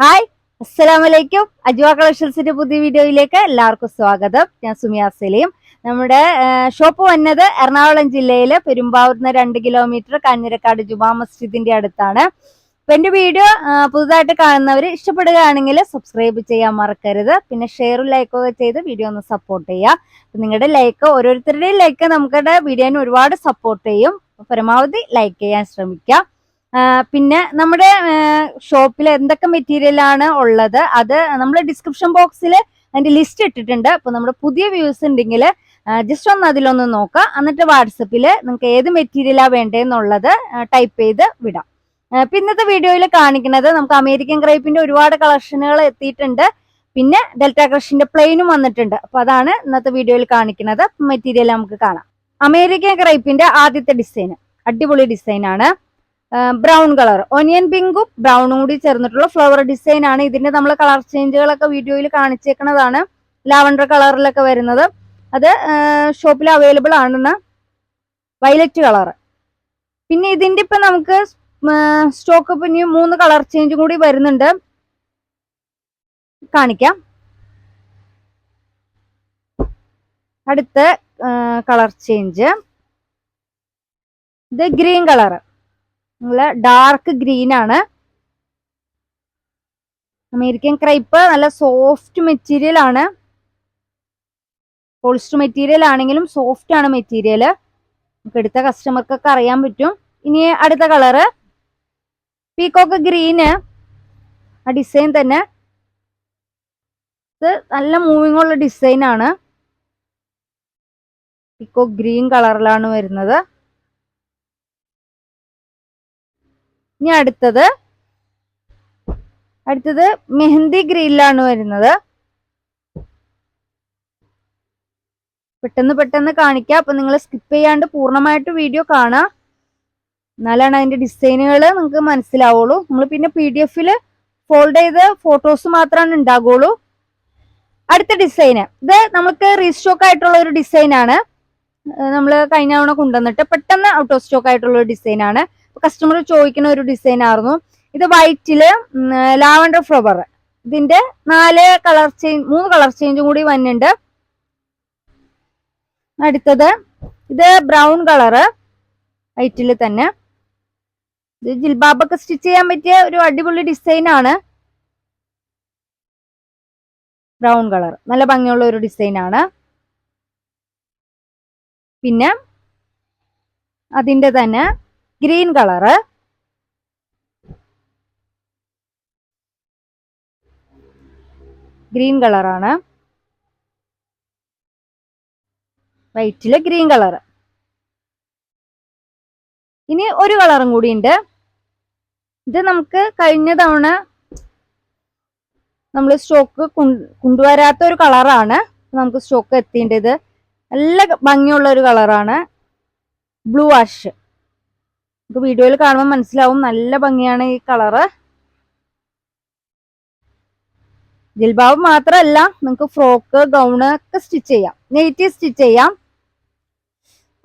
Hi അസ്സലാമലൈക്കും അജ്വ കളക്ഷൻസിന്റെ പുതിയ വീഡിയോയിലേക്ക് എല്ലാവർക്കും സ്വാഗതം. ഞാൻ സുമിയ സലീം നമ്മുടെ ഷോപ്പ് വന്നത് എറണാകുളം ജില്ലയിലെ പെരുമ്പാവൂർന്ന് രണ്ട് കിലോമീറ്റർ കാഞ്ഞിരക്കാട് ജുമാ മസ്ജിദിന്റെ അടുത്താണ്. അപ്പൊ എന്റെ വീഡിയോ പുതുതായിട്ട് കാണുന്നവർ ഇഷ്ടപ്പെടുകയാണെങ്കിൽ സബ്സ്ക്രൈബ് ചെയ്യാൻ മറക്കരുത്. പിന്നെ ഷെയറും ലൈക്കും ഒക്കെ ചെയ്ത് വീഡിയോ ഒന്ന് സപ്പോർട്ട് ചെയ്യുക. നിങ്ങളുടെ ലൈക്ക് ഓരോരുത്തരുടെയും ലൈക്ക് നമ്മുടെ വീഡിയോനെ ഒരുപാട് സപ്പോർട്ട് ചെയ്യും. പരമാവധി ലൈക്ക് ചെയ്യാൻ ശ്രമിക്കുക ആ, പിന്നെ നമ്മുടെ ഷോപ്പിൽ എന്തൊക്കെ മെറ്റീരിയൽ ആണ് ഉള്ളത് അത് നമ്മൾ ഡിസ്ക്രിപ്ഷൻ ബോക്സിൽ അതിന്റെ ലിസ്റ്റ് ഇട്ടിട്ടുണ്ട്. അപ്പൊ നമ്മുടെ പുതിയ വ്യൂസ് ഉണ്ടെങ്കിൽ ജസ്റ്റ് ഒന്ന് അതിലൊന്ന് നോക്കാം. എന്നിട്ട് വാട്സപ്പിൽ നിങ്ങൾക്ക് ഏത് മെറ്റീരിയലാ വേണ്ടതെന്നുള്ളത് ടൈപ്പ് ചെയ്ത് വിടാം. പിന്നത്തെ വീഡിയോയിൽ കാണിക്കുന്നത് നമുക്ക് അമേരിക്കൻ ക്രൈപ്പിന്റെ ഒരുപാട് കളക്ഷനുകൾ എത്തിയിട്ടുണ്ട്. പിന്നെ ഡെൽറ്റ ക്രഷിന്റെ പ്ലെയിനും വന്നിട്ടുണ്ട്. അപ്പൊ അതാണ് ഇന്നത്തെ വീഡിയോയിൽ കാണിക്കുന്നത്. മെറ്റീരിയൽ നമുക്ക് കാണാം. അമേരിക്കൻ ക്രൈപ്പിന്റെ ആദ്യത്തെ ഡിസൈൻ അടിപൊളി ഡിസൈനാണ് ബ്രൗൺ കളർ ഒനിയൻ പിങ്കും ബ്രൗണും കൂടി ചേർന്നിട്ടുള്ള ഫ്ലവർ ഡിസൈൻ ആണ്. ഇതിന്റെ നമ്മൾ കളർ ചേഞ്ചുകളൊക്കെ വീഡിയോയിൽ കാണിച്ചേക്കുന്നതാണ് ലാവണ്ടർ കളറിലൊക്കെ വരുന്നത്. അത് ഷോപ്പിൽ അവൈലബിൾ ആണെന്ന് വയലറ്റ് കളർ പിന്നെ ഇതിന്റെ ഇപ്പൊ നമുക്ക് സ്റ്റോക്ക് പിന്നെ മൂന്ന് കളർ ചേഞ്ചും കൂടി വരുന്നുണ്ട്. കാണിക്കാം. അടുത്ത കളർ ചേഞ്ച് ഇത് ഗ്രീൻ കളർ നല്ല ഡാർക്ക് ഗ്രീൻ ആണ്. അമേരിക്കൻ ക്രൈപ്പ് നല്ല സോഫ്റ്റ് മെറ്റീരിയൽ ആണ്. പോളിസ്റ്റർ മെറ്റീരിയൽ ആണെങ്കിലും സോഫ്റ്റ് ആണ് മെറ്റീരിയൽ നമുക്ക് എടുത്ത കസ്റ്റമർക്കൊക്കെ അറിയാൻ പറ്റും. ഇനി അടുത്ത കളറ് പീക്കോക്ക് ഗ്രീന് ആ ഡിസൈൻ തന്നെ. ഇത് നല്ല മൂവിങ് ഉള്ള ഡിസൈൻ ആണ്. പീക്കോക്ക് ഗ്രീൻ കളറിലാണ് വരുന്നത്. ഇനി അടുത്തത്. അടുത്തത് മെഹന്തി ഗ്രീനിലാണ് വരുന്നത്. പെട്ടെന്ന് പെട്ടെന്ന് കാണിക്കാം. അപ്പൊ നിങ്ങൾ സ്കിപ്പ് ചെയ്യാണ്ട് പൂർണമായിട്ട് വീഡിയോ കാണാം എന്നാലാണ് അതിന്റെ ഡിസൈനുകൾ നിങ്ങൾക്ക് മനസ്സിലാവുള്ളൂ. നമ്മൾ പിന്നെ പി ഡി എഫിൽ ഫോൾഡ് ചെയ്ത് ഫോട്ടോസ് മാത്രമാണ് ഉണ്ടാകുള്ളൂ അടുത്ത ഡിസൈന് ഇത് നമുക്ക് റീസ്റ്റോക്ക് ആയിട്ടുള്ള ഒരു ഡിസൈനാണ് നമ്മൾ കഴിഞ്ഞ തവണ കൊണ്ടുവന്നിട്ട് പെട്ടെന്ന് ഔട്ട് ഓഫ് സ്റ്റോക്ക് ആയിട്ടുള്ള ഒരു ഡിസൈൻ ആണ്. കസ്റ്റമർ ചോദിക്കുന്ന ഒരു ഡിസൈൻ ആയിരുന്നു. ഇത് വൈറ്റിൽ ലാവണ്ടർ ഫ്ലവർ ഇതിന്റെ നാല് കളർ ചേഞ്ച് മൂന്ന് കളർ ചേഞ്ചും കൂടി വന്നിട്ടുണ്ട് അടുത്തത് ഇത് ബ്രൗൺ കളറ് വൈറ്റിൽ തന്നെ. ഇത് ജിൽബാബൊക്കെ സ്റ്റിച്ച് ചെയ്യാൻ പറ്റിയ ഒരു അടിപൊളി ഡിസൈൻ ആണ്. ബ്രൗൺ കളർ നല്ല ഭംഗിയുള്ള ഒരു ഡിസൈൻ ആണ്. പിന്നെ അതിന്റെ തന്നെ ഗ്രീൻ കളറ് ഗ്രീൻ കളറാണ് വൈറ്റിൽ ഗ്രീൻ കളർ ഇനി ഒരു കളറും കൂടി ഉണ്ട് ഇത് നമുക്ക് കഴിഞ്ഞ തവണ നമ്മൾ സ്റ്റോക്ക് കൊണ്ടുവരാത്ത ഒരു കളറാണ് നമുക്ക് സ്റ്റോക്ക് എത്തിയിട്ടുണ്ട് നല്ല ഭംഗിയുള്ള ഒരു കളറാണ് ബ്ലൂ വാഷ് നമുക്ക് വീഡിയോയിൽ കാണുമ്പോൾ മനസ്സിലാവും. നല്ല ഭംഗിയാണ് ഈ കളറ്. ജിൽബാബ് മാത്രല്ല നിങ്ങൾക്ക് ഫ്രോക്ക് ഗൗണ് ഒക്കെ സ്റ്റിച്ച് ചെയ്യാം. നെയ്റ്റി സ്റ്റിച്ച് ചെയ്യാം.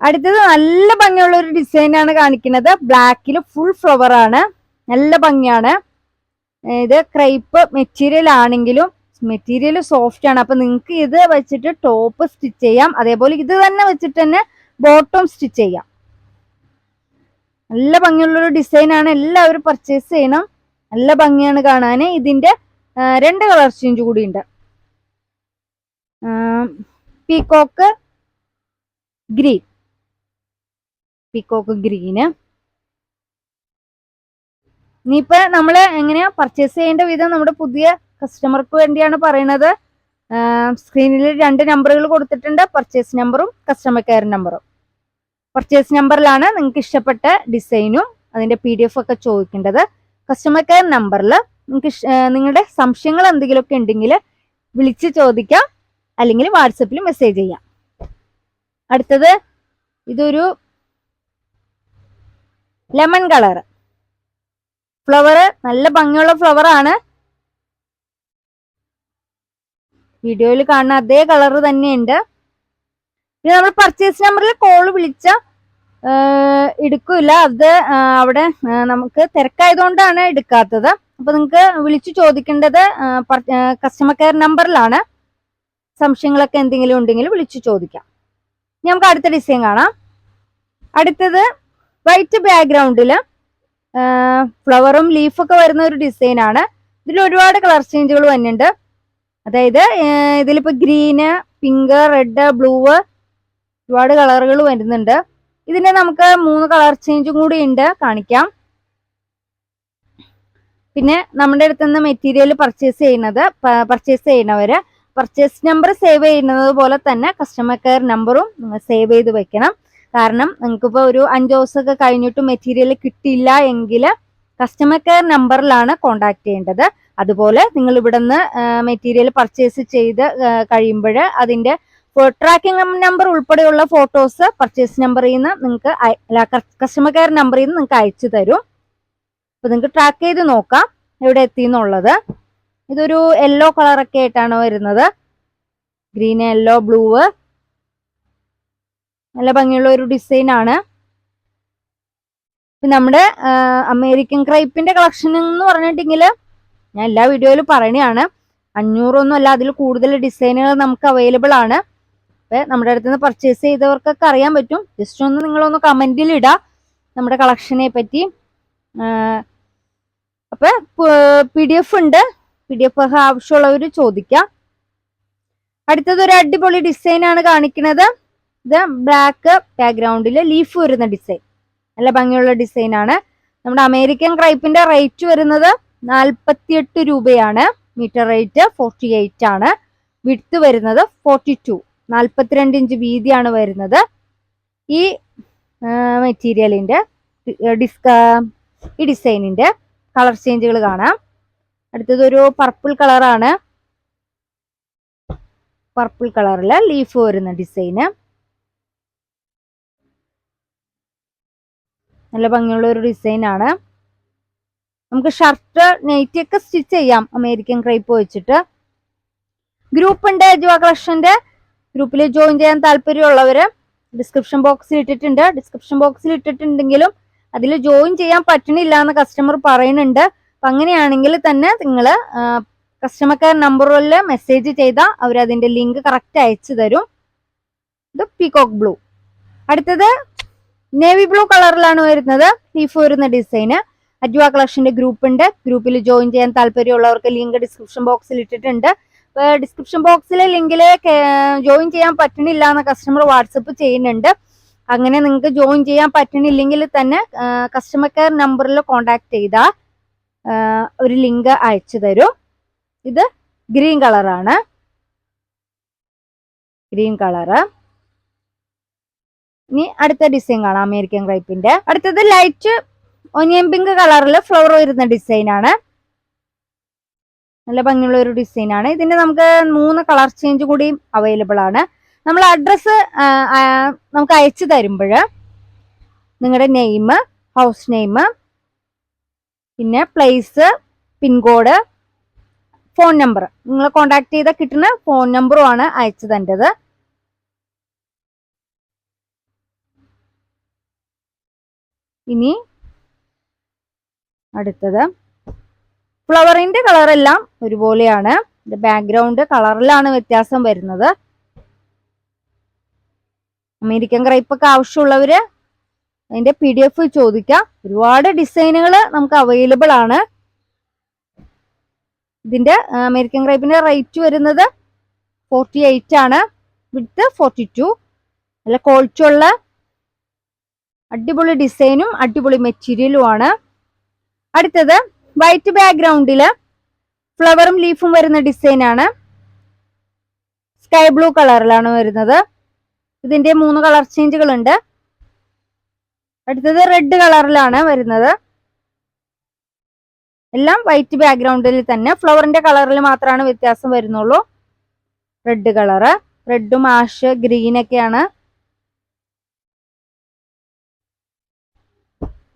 അടുത്തത് നല്ല ഭംഗിയുള്ള ഒരു ഡിസൈൻ ആണ് കാണിക്കുന്നത്. ബ്ലാക്കിൽ ഫുൾ ഫ്ലവർ ആണ്. നല്ല ഭംഗിയാണ്. ഇത് ക്രൈപ്പ് മെറ്റീരിയൽ ആണെങ്കിലും മെറ്റീരിയൽ സോഫ്റ്റ് ആണ്. അപ്പൊ നിങ്ങൾക്ക് ഇത് വെച്ചിട്ട് ടോപ്പ് സ്റ്റിച്ച് ചെയ്യാം. അതേപോലെ ഇത് തന്നെ വെച്ചിട്ട് തന്നെ ബോട്ടം സ്റ്റിച്ച് ചെയ്യാം. നല്ല ഭംഗിയുള്ളൊരു ആണ് എല്ലാവരും പർച്ചേസ് ചെയ്യണം. നല്ല ഭംഗിയാണ് കാണാൻ ഇതിന്റെ രണ്ട് കളർ ചേഞ്ച് കൂടി ഉണ്ട് പീക്കോക്ക് ഗ്രീൻ പീക്കോക്ക് ഗ്രീന് ഇനിയിപ്പോ നമ്മൾ എങ്ങനെയാ പർച്ചേസ് ചെയ്യേണ്ട വിധം നമ്മുടെ പുതിയ കസ്റ്റമർക്ക് വേണ്ടിയാണ് പറയുന്നത് സ്ക്രീനിൽ രണ്ട് നമ്പറുകൾ കൊടുത്തിട്ടുണ്ട്. പർച്ചേസ് നമ്പറും കസ്റ്റമർ കെയർ നമ്പറും പർച്ചേസ് നമ്പറിലാണ് നിങ്ങൾക്ക് ഇഷ്ടപ്പെട്ട ഡിസൈനും അതിന്റെ പി ഡി എഫ് ഒക്കെ ചോദിക്കേണ്ടത്. കസ്റ്റമർ കെയർ നമ്പറിൽ നിങ്ങൾക്ക് നിങ്ങളുടെ സംശയങ്ങൾ എന്തെങ്കിലുമൊക്കെ ഉണ്ടെങ്കിൽ വിളിച്ച് ചോദിക്കാം അല്ലെങ്കിൽ വാട്സപ്പിൽ മെസ്സേജ് ചെയ്യാം. അടുത്തത് ഇതൊരു ലെമൺ കളർ ഫ്ലവർ നല്ല ഭംഗിയുള്ള ഫ്ലവർ ആണ്. വീഡിയോയിൽ കാണുന്ന അതേ കളർ തന്നെയുണ്ട്. പിന്നെ നമ്മൾ പർച്ചേസ് നമ്പറിൽ കോൾ വിളിച്ച എടുക്കൂല. അത് അവിടെ നമുക്ക് തിരക്കായതുകൊണ്ടാണ് എടുക്കാത്തത്. അപ്പൊ നിങ്ങൾക്ക് വിളിച്ചു ചോദിക്കേണ്ടത് കസ്റ്റമർ കെയർ നമ്പറിലാണ് സംശയങ്ങളൊക്കെ എന്തെങ്കിലും ഉണ്ടെങ്കിൽ വിളിച്ചു ചോദിക്കാം. ഇനി നമുക്ക് അടുത്ത ഡിസൈൻ കാണാം. അടുത്തത് വൈറ്റ് ബാക്ക്ഗ്രൗണ്ടിൽ ഫ്ലവറും ലീഫൊക്കെ വരുന്ന ഒരു ഡിസൈൻ ആണ്. ഇതിൽ ഒരുപാട് കളർ ചേഞ്ചുകൾ വന്നിട്ടുണ്ട്. അതായത് ഇതിലിപ്പോ ഗ്രീന് പിങ്ക് റെഡ് ബ്ലൂ ഒരുപാട് കളറുകൾ വരുന്നുണ്ട്. ഇതിന് നമുക്ക് മൂന്ന് കളർ ചേഞ്ചും കൂടി ഉണ്ട്. കാണിക്കാം. പിന്നെ നമ്മുടെ അടുത്ത് നിന്ന് മെറ്റീരിയൽ പർച്ചേസ് ചെയ്യുന്നത് പർച്ചേസ് ചെയ്യുന്നവര് പർച്ചേസ് നമ്പർ സേവ് ചെയ്യുന്നത് പോലെ തന്നെ കസ്റ്റമർ കെയർ നമ്പറും സേവ് ചെയ്ത് വെക്കണം. കാരണം നിങ്ങൾക്കിപ്പോൾ ഒരു അഞ്ച് ദിവസമൊക്കെ കഴിഞ്ഞിട്ട് മെറ്റീരിയൽ കിട്ടിയില്ല എങ്കിൽ കസ്റ്റമർ കെയർ നമ്പറിലാണ് കോണ്ടാക്ട് ചെയ്യേണ്ടത്. അതുപോലെ നിങ്ങൾ ഇവിടുന്ന് മെറ്റീരിയൽ പർച്ചേസ് ചെയ്ത് കഴിയുമ്പോൾ അതിന്റെ ട്രാക്കിംഗ് നമ്പർ ഉൾപ്പെടെയുള്ള ഫോട്ടോസ് പർച്ചേസ് നമ്പറിൽ നിന്ന് നിങ്ങൾക്ക് കസ്റ്റമർ കെയർ നമ്പറിൽ നിന്ന് നിങ്ങൾക്ക് അയച്ചു തരും. അപ്പൊ നിങ്ങൾക്ക് ട്രാക്ക് ചെയ്ത് നോക്കാം എവിടെ എത്തി എന്നുള്ളത് ഇതൊരു യെല്ലോ കളറൊക്കെ ആയിട്ടാണ് വരുന്നത്. ഗ്രീൻ യെല്ലോ ബ്ലൂ നല്ല ഭംഗിയുള്ള ഒരു ഡിസൈൻ ആണ്. നമ്മുടെ അമേരിക്കൻ ക്രൈപ്പിന്റെ കളക്ഷൻ എന്ന് പറഞ്ഞിട്ടുണ്ടെങ്കിൽ ഞാൻ എല്ലാ വീഡിയോയിലും പറയണതാണ്. അഞ്ഞൂറൊന്നും അല്ല അതിൽ കൂടുതൽ ഡിസൈനുകൾ നമുക്ക് അവൈലബിൾ ആണ്. അപ്പൊ നമ്മുടെ അടുത്ത് നിന്ന് പർച്ചേസ് ചെയ്തവർക്കൊക്കെ അറിയാൻ പറ്റും. ജസ്റ്റ് ഒന്ന് നിങ്ങളൊന്ന് കമന്റിൽ ഇടാ. നമ്മുടെ കളക്ഷനെ പറ്റി. അപ്പൊ പി ഡി എഫ് ഉണ്ട്. പി ഡി എഫ് ആവശ്യമുള്ളവർ ചോദിക്കാം. അടുത്തത് ഒരു അടിപൊളി ഡിസൈൻ ആണ് കാണിക്കുന്നത്. ഇത് ബ്ലാക്ക് ബാക്ക്ഗ്രൗണ്ടിൽ ലീഫ് വരുന്ന ഡിസൈൻ നല്ല ഭംഗിയുള്ള ഡിസൈൻ ആണ്. നമ്മുടെ അമേരിക്കൻ ക്രൈപ്പിന്റെ റേറ്റ് വരുന്നത് നാൽപ്പത്തിയെട്ട് രൂപയാണ്. മീറ്റർ റേറ്റ് ഫോർട്ടി എയ്റ്റ് ആണ്. വിട്ത് വരുന്നത് ഫോർട്ടി ടു നാൽപ്പത്തിരണ്ട് ഇഞ്ച് വീതിയാണ് വരുന്നത്. ഈ മെറ്റീരിയലിന്റെ ഡിസ്ക ഈ ഡിസൈനിന്റെ കളർ ചേഞ്ചുകൾ കാണാം. അടുത്തത് ഒരു പർപ്പിൾ കളറാണ്. പർപ്പിൾ കളറിൽ ലീഫ് വരുന്ന ഡിസൈന്. നല്ല ഭംഗിയുള്ള ഒരു ഡിസൈനാണ്. നമുക്ക് ഷർട്ട് നെയ്റ്റ് ഒക്കെ സ്റ്റിച്ച് ചെയ്യാം. അമേരിക്കൻ ക്രൈപ്പ് വെച്ചിട്ട്. ഗ്രൂപ്പ് ഉണ്ട് ജുവ കളക്ഷന്റെ. ഗ്രൂപ്പിൽ ജോയിൻ ചെയ്യാൻ താല്പര്യമുള്ളവര് ഡിസ്ക്രിപ്ഷൻ ബോക്സിൽ ഇട്ടിട്ടുണ്ട്. ഡിസ്ക്രിപ്ഷൻ ബോക്സിൽ ഇട്ടിട്ടുണ്ടെങ്കിലും അതിൽ ജോയിൻ ചെയ്യാൻ പറ്റണില്ല എന്ന് കസ്റ്റമർ പറയുന്നുണ്ട്. അപ്പൊ അങ്ങനെയാണെങ്കിൽ തന്നെ നിങ്ങൾ കസ്റ്റമർ കെയർ നമ്പറിൽ മെസ്സേജ് ചെയ്താൽ അവർ അതിന്റെ ലിങ്ക് കറക്റ്റ് അയച്ചു തരും. ഇത് പീകോക്ക് ബ്ലൂ അടുത്തത് നേവി ബ്ലൂ കളറിലാണ് വരുന്നത്. ലീഫ് വരുന്ന ഡിസൈന് അജ്വ കളക്ഷന്റെ ഗ്രൂപ്പ് ഉണ്ട്. ഗ്രൂപ്പിൽ ജോയിൻ ചെയ്യാൻ താല്പര്യമുള്ളവർക്ക് ലിങ്ക് ഡിസ്ക്രിപ്ഷൻ ബോക്സിൽ ഇട്ടിട്ടുണ്ട്. ഡിസ്ക്രിപ്ഷൻ ബോക്സിലെ ലിങ്കിൽ ജോയിൻ ചെയ്യാൻ പറ്റണില്ല എന്ന കസ്റ്റമർ വാട്സപ്പ് ചെയ്യുന്നുണ്ട്. അങ്ങനെ നിങ്ങൾക്ക് ജോയിൻ ചെയ്യാൻ പറ്റണില്ലെങ്കിൽ തന്നെ കസ്റ്റമർ കെയർ നമ്പറിൽ കോണ്ടാക്ട് ചെയ്താൽ ഒരു ലിങ്ക് അയച്ചു തരും. ഇത് ഗ്രീൻ കളറാണ് ഗ്രീൻ കളറ് ഇനി അടുത്ത ഡിസൈൻ കാണാം അമേരിക്കൻ ക്രൈപ്പിന്റെ അടുത്തത് ലൈറ്റ് ഒനിയൻ പിങ്ക് കളറിൽ ഫ്ലവർ വരുന്ന ഡിസൈനാണ് നല്ല ഭംഗിയുള്ള ഒരു ഡിസൈൻ ആണ് ഇതിന്റെ നമുക്ക് മൂന്ന് കളർ ചേഞ്ച് കൂടി അവൈലബിൾ ആണ്. നമ്മൾ അഡ്രസ്സ് നമുക്ക് അയച്ചു തരുമ്പോൾ നിങ്ങളുടെ നെയിം ഹൗസ് നെയിം പിന്നെ പ്ലേസ് പിൻകോഡ് ഫോൺ നമ്പർ നിങ്ങൾ കോണ്ടാക്ട് ചെയ്താൽ കിട്ടുന്ന ഫോൺ നമ്പറുമാണ് അയച്ചു തരേണ്ടത്. ഇനി അടുത്തത് ഫ്ലവറിന്റെ കളർ എല്ലാം ഒരുപോലെയാണ് ബാക്ക്ഗ്രൗണ്ട് കളറിലാണ് വ്യത്യാസം വരുന്നത്. അമേരിക്കൻ ക്രൈപ്പൊക്കെ ആവശ്യമുള്ളവര് അതിന്റെ പി ഡി എഫ് ചോദിക്കാം. ഒരുപാട് ഡിസൈനുകൾ നമുക്ക് അവൈലബിൾ ആണ്. ഇതിന്റെ അമേരിക്കൻ ക്രൈപ്പിന്റെ റേറ്റ് വരുന്നത് ഫോർട്ടി എയ്റ്റ് ആണ്. വിത്ത് ഫോർട്ടി ടു നല്ല ക്വാളിറ്റി ഉള്ള അടിപൊളി ഡിസൈനും അടിപൊളി മെറ്റീരിയലും ആണ്. അടുത്തത് വൈറ്റ് ബാക്ക്ഗ്രൗണ്ടിൽ ഫ്ലവറും ലീഫും വരുന്ന ഡിസൈൻ ആണ്. സ്കൈ ബ്ലൂ കളറിലാണ് വരുന്നത്. ഇതിന്റെ മൂന്ന് കളർ ചേഞ്ചുകൾ ഉണ്ട് അടുത്തത് റെഡ് കളറിലാണ് വരുന്നത്. എല്ലാം വൈറ്റ് ബാക്ക്ഗ്രൗണ്ടിൽ തന്നെ. ഫ്ലവറിന്റെ കളറിൽ മാത്രമാണ് വ്യത്യാസം വരുന്നുള്ളൂ. റെഡ് കളറ് റെഡും ആഷ് ഗ്രീൻ ഒക്കെയാണ്.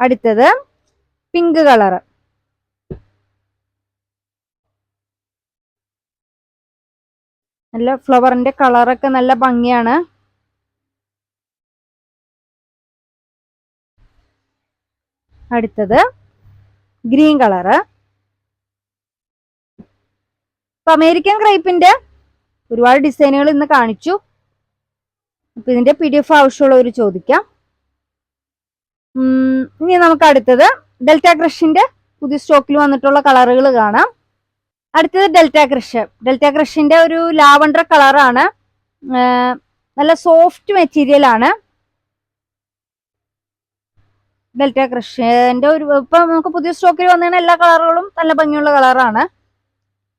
അടുത്തത് പിങ്ക് കളറ് നല്ല ഫ്ലവറിന്റെ കളറൊക്കെ നല്ല ഭംഗിയാണ്. അടുത്തത് ഗ്രീൻ കളറ്. അപ്പൊ അമേരിക്കൻ ക്രൈപ്പിന്റെ ഒരുപാട് ഡിസൈനുകൾ ഇന്ന് കാണിച്ചു. അപ്പൊ ഇതിന്റെ പി ഡി എഫ് ആവശ്യമുള്ളവർ ചോദിക്കാം. ഇനി നമുക്ക് അടുത്തത് ഡെൽറ്റ ക്രഷിന്റെ പുതിയ സ്റ്റോക്കിൽ വന്നിട്ടുള്ള കളറുകൾ കാണാം. അടുത്തത് ഡെൽറ്റ ക്രഷ് ഡെൽറ്റ ക്രഷിന്റെ ഒരു ലാവണ്ടർ കളറാണ് നല്ല സോഫ്റ്റ് മെറ്റീരിയൽ ആണ്. ഡെൽറ്റ ക്രഷിന്റെ ഒരു ഇപ്പൊ നമുക്ക് പുതിയ സ്റ്റോക്കിൽ വന്നിരുന്ന എല്ലാ കളറുകളും നല്ല ഭംഗിയുള്ള കളറാണ്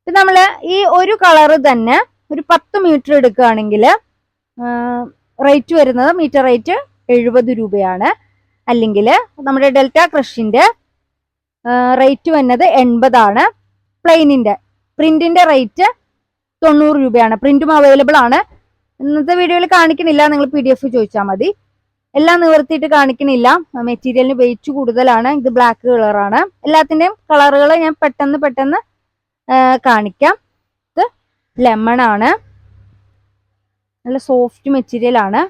ഇത് നമ്മൾ ഈ ഒരു കളറ് തന്നെ ഒരു പത്ത് മീറ്റർ എടുക്കുകയാണെങ്കിൽ റേറ്റ് വരുന്നത് മീറ്റർ റേറ്റ് എഴുപത് രൂപയാണ്. അല്ലെങ്കിൽ നമ്മുടെ ഡെൽറ്റ ക്രഷിന്റെ റേറ്റ് വരുന്നത് എൺപതാണ്. പ്ലെയിനിന്റെ പ്രിന്റിന്റെ റേറ്റ് തൊണ്ണൂറ് രൂപയാണ്. പ്രിന്റും അവൈലബിൾ ആണ്. ഇന്നത്തെ വീഡിയോയിൽ കാണിക്കണില്ല. നിങ്ങൾ പി ഡി എഫ് ചോദിച്ചാൽ മതി. എല്ലാം നിവർത്തിയിട്ട് കാണിക്കണില്ല. മെറ്റീരിയലിന് വെയിറ്റ് കൂടുതലാണ്. ഇത് ബ്ലാക്ക് കളറാണ് എല്ലാത്തിന്റെയും കളറുകൾ ഞാൻ പെട്ടെന്ന് പെട്ടെന്ന് കാണിക്കാം. ഇത് ലെമൺ ആണ്. നല്ല സോഫ്റ്റ് മെറ്റീരിയൽ ആണ്.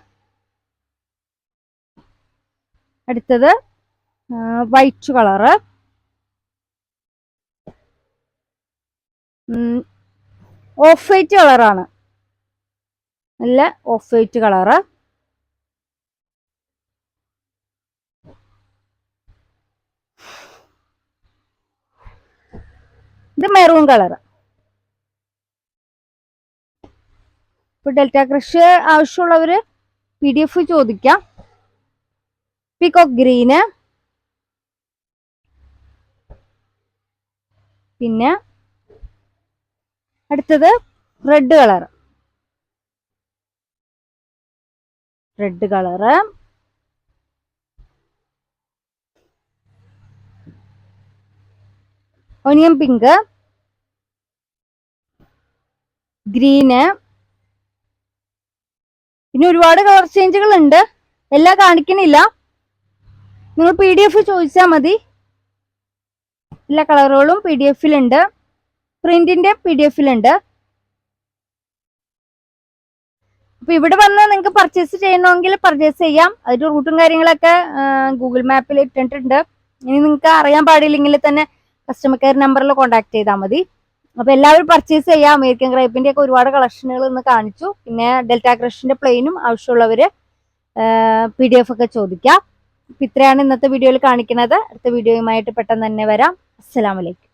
അടുത്തത് വൈറ്റ് കളറ് ഓഫ് വൈറ്റ് കളറാണ് നല്ല ഓഫ് വൈറ്റ് കളറ് ഇത് മെറൂൺ കളറ് ഇപ്പൊ ഡെൽറ്റ ക്രഷ് ആവശ്യമുള്ളവര് പി ഡി എഫ് ചോദിക്കാം. പിക്കോക്ക് ഗ്രീന് പിന്നെ അടുത്തത് red colour red colour onion pink green പിന്നെ ഒരുപാട് കളർ ചേഞ്ചുകൾ ഉണ്ട് എല്ലാം കാണിക്കണില്ല. നിങ്ങൾ പി ഡി എഫ് ചോദിച്ചാൽ മതി. എല്ലാ കളറുകളും പി ഡി എഫിലുണ്ട് പ്രിന്റിന്റെ പി ഡി എഫിലുണ്ട് അപ്പൊ ഇവിടെ വന്ന് നിങ്ങൾക്ക് പർച്ചേസ് ചെയ്യണമെങ്കിൽ പർച്ചേസ് ചെയ്യാം. അതിന്റെ റൂട്ടും കാര്യങ്ങളൊക്കെ ഗൂഗിൾ മാപ്പിൽ ഇട്ടിട്ടുണ്ട്. ഇനി നിങ്ങൾക്ക് അറിയാൻ പാടില്ലെങ്കിൽ തന്നെ കസ്റ്റമർ കെയർ നമ്പറിൽ കോൺടാക്ട് ചെയ്താൽ മതി. അപ്പൊ എല്ലാവരും പർച്ചേസ് ചെയ്യാം. അമേരിക്കൻ ക്രൈപ്പിന്റെ ഒക്കെ ഒരുപാട് കളക്ഷനുകൾ ഇന്ന് കാണിച്ചു. പിന്നെ ഡെൽറ്റ ക്രഷിന്റെ പ്ലെയിനും ആവശ്യമുള്ളവര് പി ഡി എഫ് ഒക്കെ ചോദിക്കാം. ഇപ്പൊ ഇത്രയാണ് ഇന്നത്തെ വീഡിയോയിൽ കാണിക്കുന്നത്. അടുത്ത വീഡിയോയുമായിട്ട് പെട്ടെന്ന് തന്നെ വരാം. അസ്സലാമലൈക്കും